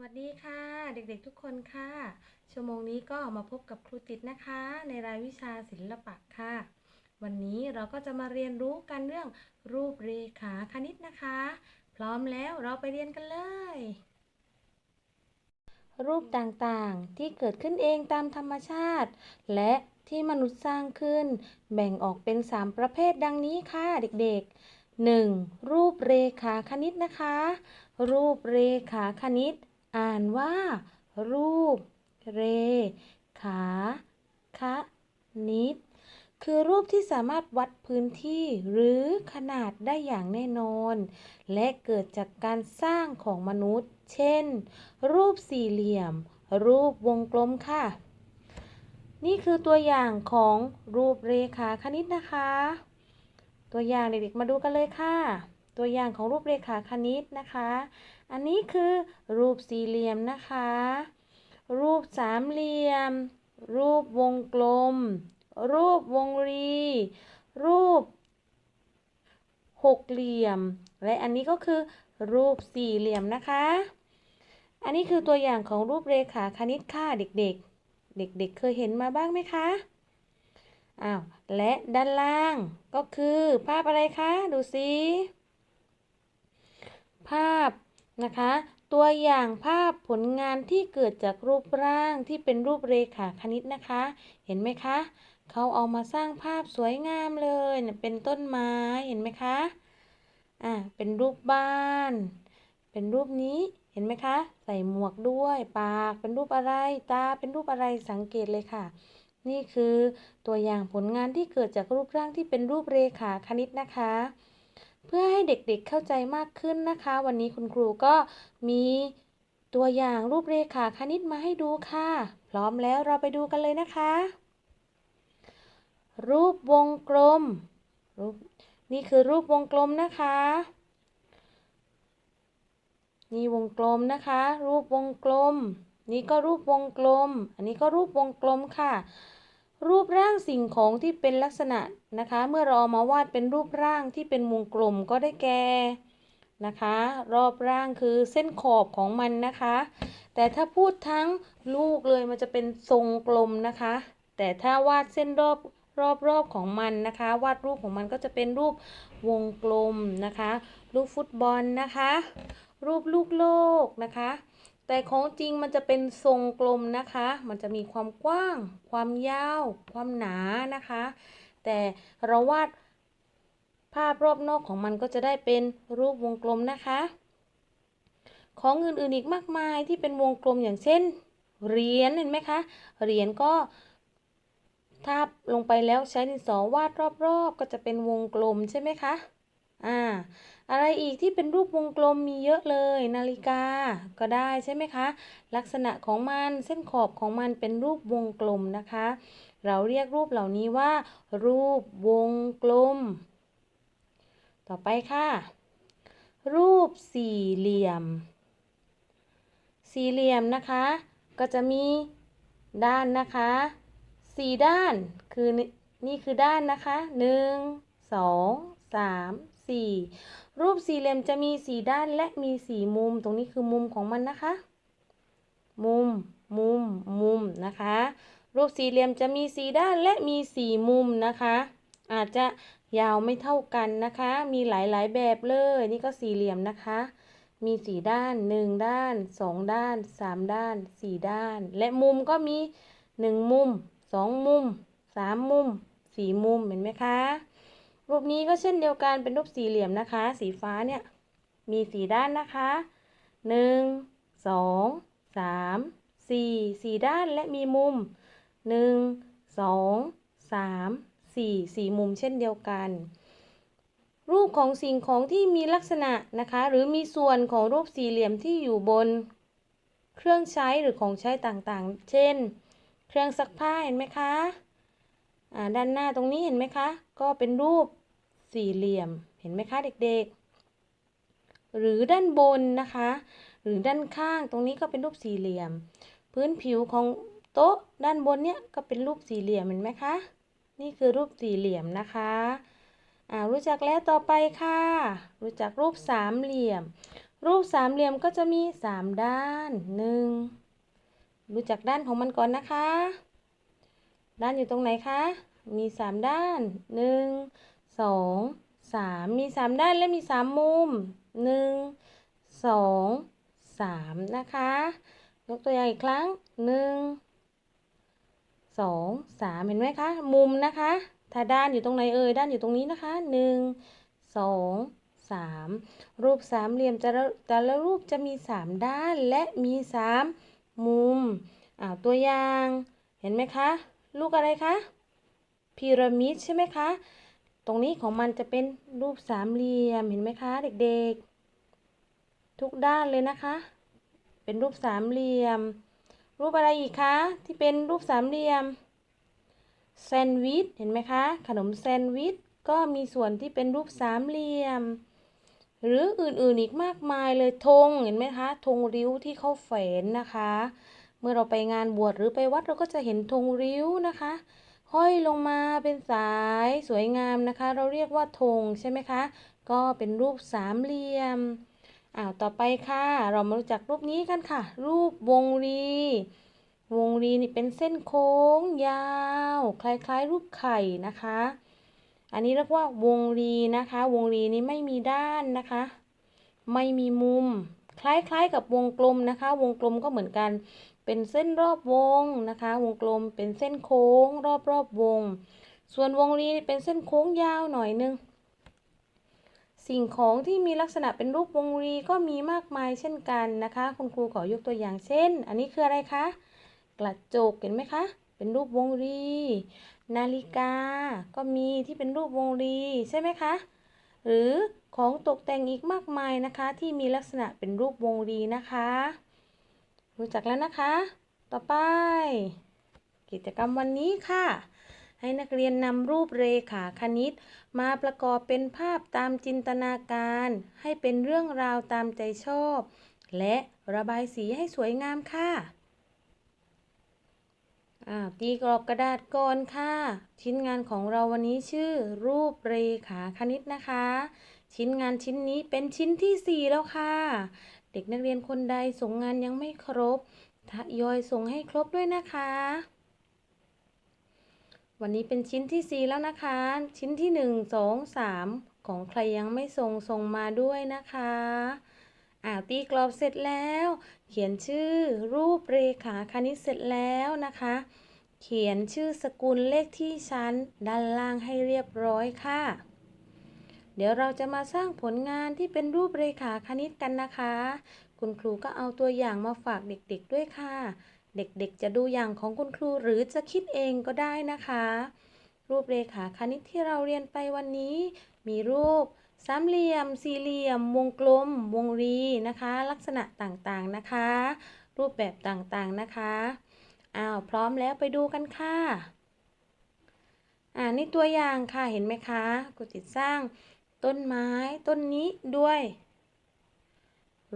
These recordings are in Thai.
วัสดีค่ะ เด็กๆทุกคนค่ะ ชั่วโมงนี้ก็มาพบกับครูติดนะคะ ในรายวิชาศิลปะค่ะ วันนี้เราก็จะมาเรียนรู้กันเรื่องรูปเรขาคณิตนะคะ พร้อมแล้วเราไปเรียนกันเลย รูปต่างๆที่เกิดขึ้นเองตามธรรมชาติ และที่มนุษย์สร้างขึ้น แบ่งออกเป็น 3 ประเภทดังนี้ค่ะเด็กๆ 1. รูปเรขาคณิตนะคะ รูปเรขาคณิต อ่านว่า รูป เร ขาคะนิด คือรูปที่สามารถวัดพื้นที่หรือขนาดได้อย่างแน่นอน และเกิดจากการสร้างของมนุษย์ เช่น รูปสี่เหลี่ยม รูปวงกลมค่ะ นี่คือตัวอย่างของรูปเรขาคณิตนะคะ ตัวอย่างเด็กๆมาดูกันเลยค่ะ ตัวอย่างของรูปเรขาคณิตนะคะ อันนี้คือรูปสี่เหลี่ยมนะคะ รูปสามเหลี่ยม รูปวงกลม รูปวงรี รูปหกเหลี่ยม และอันนี้ก็คือรูปสี่เหลี่ยมนะคะ อันนี้คือตัวอย่างของรูปเรขาคณิตค่ะเด็กๆ เด็กๆเคยเห็นมาบ้างไหมคะ อ้าว และด้านล่างก็คือภาพอะไรคะ ดูสิ ภาพนะคะ ตัวอย่างภาพผลงานที่เกิดจากรูปร่างที่เป็นรูปเรขาคณิตนะคะ เห็นไหมคะเขาเอามาสร้างภาพสวยงามเลยเนี่ยเป็นต้นไม้เห็นไหมคะอ่าเป็นรูปบ้าน เป็นรูปนี้เห็นไหมคะ ใส่หมวกด้วยปากเป็นรูปอะไรตาเป็นรูปอะไรสังเกตเลยค่ะ นี่คือตัวอย่างผลงานที่เกิดจากรูปร่างที่เป็นรูปเรขาคณิตนะคะ เพื่อให้เด็กๆเข้าใจมากขึ้นนะคะ วันนี้คุณครูก็มีตัวอย่างรูปเรขาคณิตมาให้ดูค่ะ พร้อมแล้วเราไปดูกันเลยนะคะ รูปวงกลมรูปนี่คือรูปวงกลมนะคะนี่วงกลมนะคะ รูปวงกลม นี่ก็รูปวงกลม อันนี้ก็รูปวงกลมค่ะ รูปร่างสิ่งของที่เป็นลักษณะนะคะ เมื่อเราเอามาวาดเป็นรูปร่างที่เป็นวงกลมก็ได้แก่นะคะ รอบร่างคือเส้นขอบของมันนะคะ แต่ถ้าพูดทั้งลูกเลยมันจะเป็นทรงกลมนะคะ แต่ถ้าวาดเส้นรอบรอบรอบของมันนะคะ วาดรูปของมันก็จะเป็นรูปวงกลมนะคะ รูปฟุตบอลนะคะ รูปลูกโลกนะคะ แต่ของจริงมันจะเป็นทรงกลมนะคะ มันจะมีความกว้าง ความยาว ความหนานะคะ แต่เราวาดภาพรอบนอกของมันก็จะได้เป็นรูปวงกลมนะคะ ของอื่นๆอีกมากมายที่เป็นวงกลมอย่างเช่นเหรียญเห็นไหมคะ เหรียญก็ทาบลงไปแล้วใช้ดินสอวาดรอบๆ ก็จะเป็นวงกลมใช่ไหมคะ อ่า อะไรอีกที่เป็นรูปวงกลมมีเยอะเลย นาฬิกาก็ได้ใช่ไหมคะ ลักษณะของมันเส้นขอบของมันเป็นรูปวงกลมนะคะ เราเรียกรูปเหล่านี้ว่า รูปวงกลม ต่อไปค่ะ รูปสี่เหลี่ยม สี่เหลี่ยมนะคะ ก็จะมีด้านนะคะสี่ด้านคือนี่นี่คือด้านนะคะหนึ่งสองสาม สี่รูปสี่เหลี่ยมจะมีสี่ด้านและมีสี่มุม ตรงนี้คือมุมของมันนะคะ มุม มุม มุมนะคะ รูปสี่เหลี่ยมจะมีสี่ด้านและมีสี่มุมนะคะ อาจจะยาวไม่เท่ากันนะคะ มีหลายๆแบบเลย นี่ก็สี่เหลี่ยมนะคะ มีสี่ด้านหนึ่งด้านสองด้านสามด้านสี่ด้าน และมุมก็มีหนึ่งมุมสองมุมสามมุมสี่มุมเห็นไหมคะ รูปนี้ก็เช่นเดียวกันเป็นรูปสี่เหลี่ยมนะคะ สีฟ้าเนี่ยมีสี่ด้านนะคะหนึ่งสองสามสี่สี่ด้านและมีมุมหนึ่งสองสามสี่สี่มุมเช่นเดียวกัน รูปของสิ่งของที่มีลักษณะนะคะ หรือมีส่วนของรูปสี่เหลี่ยมที่อยู่บน เครื่องใช้หรือของใช้ต่างๆ เช่น เครื่องซักผ้าเห็นไหมคะ ด้านหน้าตรงนี้เห็นไหมคะ ก็เป็นรูปสี่เหลี่ยมเห็นไหมคะเด็กๆ หรือด้านบนนะคะ หรือด้านข้างตรงนี้ก็เป็นรูปสี่เหลี่ยม พื้นผิวของโต๊ะด้านบนเนี่ยก็เป็นรูปสี่เหลี่ยมเห็นไหมคะ นี่คือรูปสี่เหลี่ยมนะคะอ่ารู้จักแล้วต่อไปค่ะ รู้จักรูปสามเหลี่ยม รูปสามเหลี่ยมก็จะมีสามด้านหนึ่งรู้จักด้านของมันก่อนนะคะ ด้านอยู่ตรงไหนคะ มีสามด้านหนึ่งสองสามมีสามด้านและมีสามมุมหนึ่งสองสามนะคะ ยกตัวอย่างอีกครั้งหนึ่งสองสามเห็นไหมคะ มุมนะคะ ถ้าด้านอยู่ตรงไหนเอ่ยด้านอยู่ตรงนี้นะคะหนึ่งสองสามรูปสามเหลี่ยมแต่ละแต่ละรูปจะมีสามด้านและมีสามมุมอ่าตัวอย่างเห็นไหมคะ ลูกอะไรคะพีระมิดใช่ไหมคะ ตรงนี้ของมันจะเป็นรูปสามเหลี่ยมเห็นไหมคะ เด็กๆ ทุกด้านเลยนะคะ เป็นรูปสามเหลี่ยม รูปอะไรอีกคะที่เป็นรูปสามเหลี่ยมแซนด์วิชเห็นไหมคะ ขนมแซนด์วิชก็มีส่วนที่เป็นรูปสามเหลี่ยม หรืออื่นๆอีกมากมายเลยธงเห็นไหมคะธงริ้วที่เขาแฝนนะคะ มื่อเราไปงานบวชหรือไปวัดเราก็จะเห็นธงริ้วนะคะห้อยลงมาเป็นสายสวยงามนะคะ เราเรียกว่าธงใช่ไหมคะ ก็เป็นรูปสามเหลี่ยมอ้าวต่อไปค่ะ เรามารู้จักรูปนี้กันค่ะ รูปวงรี วงรีนี่เป็นเส้นโค้งยาว คล้ายๆ รูปไข่นะคะ อันนี้เรียกว่าวงรีนะคะ วงรีนี้ไม่มีด้านนะคะ ไม่มีมุม คล้ายๆกับวงกลมนะคะ วงกลมก็เหมือนกัน เป็นเส้นรอบวงนะคะ วงกลมเป็นเส้นโค้งรอบรอบวง ส่วนวงรีเป็นเส้นโค้งยาวหน่อยนึง สิ่งของที่มีลักษณะเป็นรูปวงรีก็มีมากมายเช่นกันนะคะ คุณครูขอยกตัวอย่างเช่น อันนี้คืออะไรคะ กระจกเห็นไหมคะ เป็นรูปวงรี นาฬิกา ก็มีที่เป็นรูปวงรีใช่ไหมคะ หรือของตกแต่งอีกมากมายนะคะ ที่มีลักษณะเป็นรูปวงรีนะคะ รู้จักแล้วนะคะ ต่อไป กิจกรรมวันนี้ค่ะ ให้นักเรียนนำรูปเรขาคณิต มาประกอบเป็นภาพตามจินตนาการ ให้เป็นเรื่องราวตามใจชอบ และระบายสีให้สวยงามค่ะตีกรอบกระดาษก่อนค่ะ ชิ้นงานของเราวันนี้ชื่อ รูปเรขาคณิตนะคะ ชิ้นงานชิ้นนี้เป็นชิ้นที่ 4 แล้วค่ะ เด็กนักเรียนคนใดส่งงานยังไม่ครบทยอยส่งให้ครบด้วยนะคะ วันนี้เป็นชิ้นที่ 4 แล้วนะคะ ชิ้นที่ 1 2 3 ของใครยังไม่ส่งส่งมาด้วยนะคะอ่าตีกรอบเสร็จแล้ว เขียนชื่อรูปเรขาคณิตเสร็จแล้วนะคะ เขียนชื่อสกุลเลขที่ชั้นด้านล่างให้เรียบร้อยค่ะ เดี๋ยวเราจะมาสร้างผลงานที่เป็นรูปเรขาคณิตกันนะคะ คุณครูก็เอาตัวอย่างมาฝากเด็กๆด้วยค่ะ เด็กๆ จะดูอย่างของคุณครูหรือจะคิดเองก็ได้นะคะ รูปเรขาคณิตที่เราเรียนไปวันนี้ มีรูปสามเหลี่ยม สี่เหลี่ยม วงกลม วงรีนะคะ ลักษณะต่างๆนะคะ รูปแบบต่างๆนะคะอ้าวพร้อมแล้วไปดูกันค่ะอ่านี่ตัวอย่างค่ะเห็นไหมคะกูจิตสร้าง ต้นไม้ต้นนี้ด้วย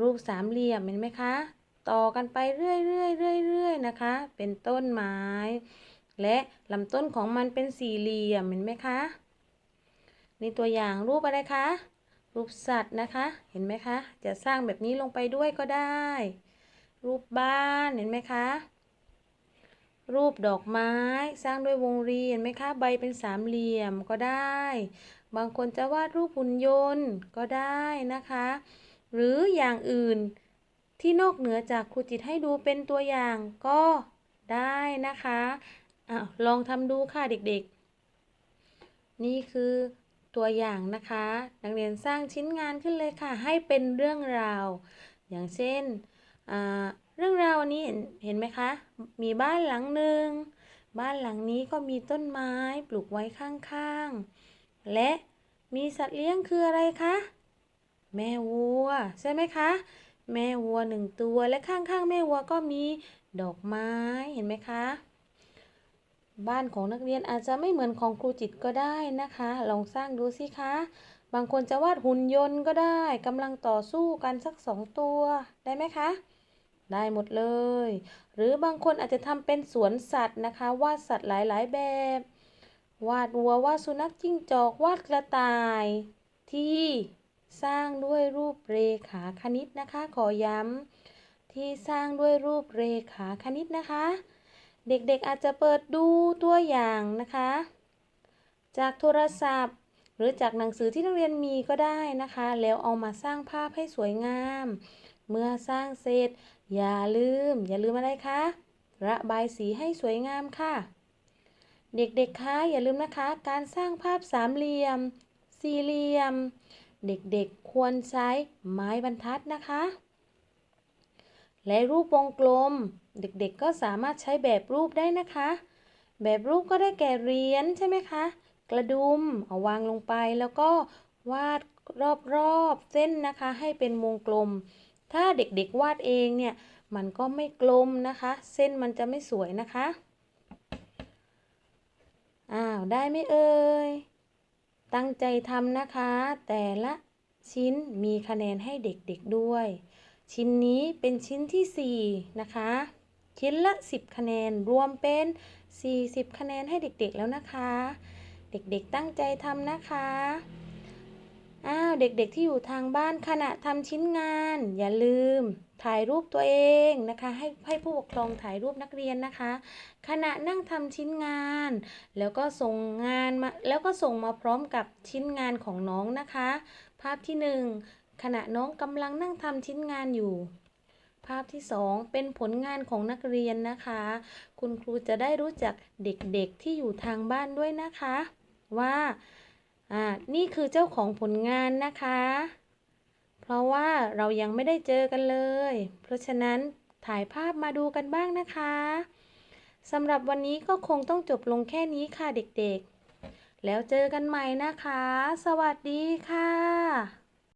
รูปสามเหลี่ยมเห็นไหมคะ ต่อกันไปเรื่อยๆเรื่อยๆนะคะ เป็นต้นไม้ และลำต้นของมันเป็นสี่เหลี่ยมเห็นไหมคะนี่ตัวอย่างรูปอะไรคะ รูปสัตว์นะคะ เห็นไหมคะ จะสร้างแบบนี้ลงไปด้วยก็ได้ รูปบ้านเห็นไหมคะรูปดอกไม้สร้างด้วยวงรีเห็นไหมคะ ใบเป็นสามเหลี่ยมก็ได้ บางคนจะวาดรูปหุ่นยนต์ก็ได้นะคะ หรืออย่างอื่นที่นอกเหนือจากครูจิตให้ดูเป็นตัวอย่างก็ได้นะคะอะลองทำดูค่ะเด็กๆ นี่คือตัวอย่างนะคะ นักเรียนสร้างชิ้นงานขึ้นเลยค่ะ ให้เป็นเรื่องราว อย่างเช่น เรื่องราวนี้เห็นเห็นไหมคะ มีบ้านหลังหนึ่ง บ้านหลังนี้ก็มีต้นไม้ปลูกไว้ข้างๆ และมีสัตว์เลี้ยงคืออะไรคะ แม่วัว ใช่ไหมคะ แม่วัวหนึ่งตัวและข้างๆ แม่วัวก็มีดอกไม้เห็นไหมคะ บ้านของนักเรียนอาจจะไม่เหมือนของครูจิตก็ได้นะคะ ลองสร้างดูสิคะ บางคนจะวาดหุ่นยนต์ก็ได้กำลังต่อสู้กันสักสองตัวได้ไหมคะได้หมดเลย หรือบางคนอาจจะทำเป็นสวนสัตว์นะคะวาดสัตว์หลายๆแบบ วาดวัววาดสุนัขจิ้งจอกวาดกระต่าย ที่สร้างด้วยรูปเรขาคณิตนะคะ ขอย้ำที่สร้างด้วยรูปเรขาคณิตนะคะ เด็กๆอาจจะเปิดดูตัวอย่างนะคะ จากโทรศัพท์ หรือจากหนังสือที่นักเรียนมีก็ได้นะคะ แล้วเอามาสร้างภาพให้สวยงาม เมื่อสร้างเสร็จ อย่าลืม อย่าลืมอะไรคะระบายสีให้สวยงามค่ะ เด็กๆ คะอย่าลืมนะคะ การสร้างภาพสามเหลี่ยม สี่เหลี่ยม เด็กๆ ควรใช้ไม้บรรทัดนะคะ และรูปวงกลม เด็กๆ ก็สามารถใช้แบบรูปได้นะคะ แบบรูปก็ได้แก่เหรียญใช่ไหมคะ กระดุมเอาวางลงไปแล้วก็วาดรอบๆเส้นนะคะ ให้เป็นวงกลม ถ้าเด็กๆ วาดเองเนี่ยมันก็ไม่กลมนะคะ เส้นมันจะไม่สวยนะคะ อ้าวได้ไหมเอ่ย ตั้งใจทำนะคะ แต่ละชิ้นมีคะแนนให้เด็กๆด้วย ชิ้นนี้เป็นชิ้นที่ 4 นะคะ ชิ้นละ 10 คะแนนรวมเป็น 40 คะแนนให้เด็กๆแล้วนะคะ เด็กๆตั้งใจทำนะคะ อ้าวเด็กๆที่อยู่ทางบ้านขณะทำชิ้นงาน อย่าลืม ถ่ายรูปตัวเองนะคะ ให้ให้ผู้ปกครองถ่ายรูปนักเรียนนะคะ ขณะนั่งทำชิ้นงาน แล้วก็ส่งงานมาแล้วก็ส่งมาพร้อมกับชิ้นงานของน้องนะคะ ภาพที่หนึ่งขณะน้องกำลังนั่งทำชิ้นงานอยู่ ภาพที่สองเป็นผลงานของนักเรียนนะคะ คุณครูจะได้รู้จักเด็กๆที่อยู่ทางบ้านด้วยนะคะ ว่า อ่านี่คือเจ้าของผลงานนะคะ เพราะว่าเรายังไม่ได้เจอกันเลย เพราะฉะนั้นถ่ายภาพมาดูกันบ้างนะคะสำหรับวันนี้ก็คงต้องจบลงแค่นี้ค่ะเด็กๆ แล้วเจอกันใหม่นะคะ สวัสดีค่ะ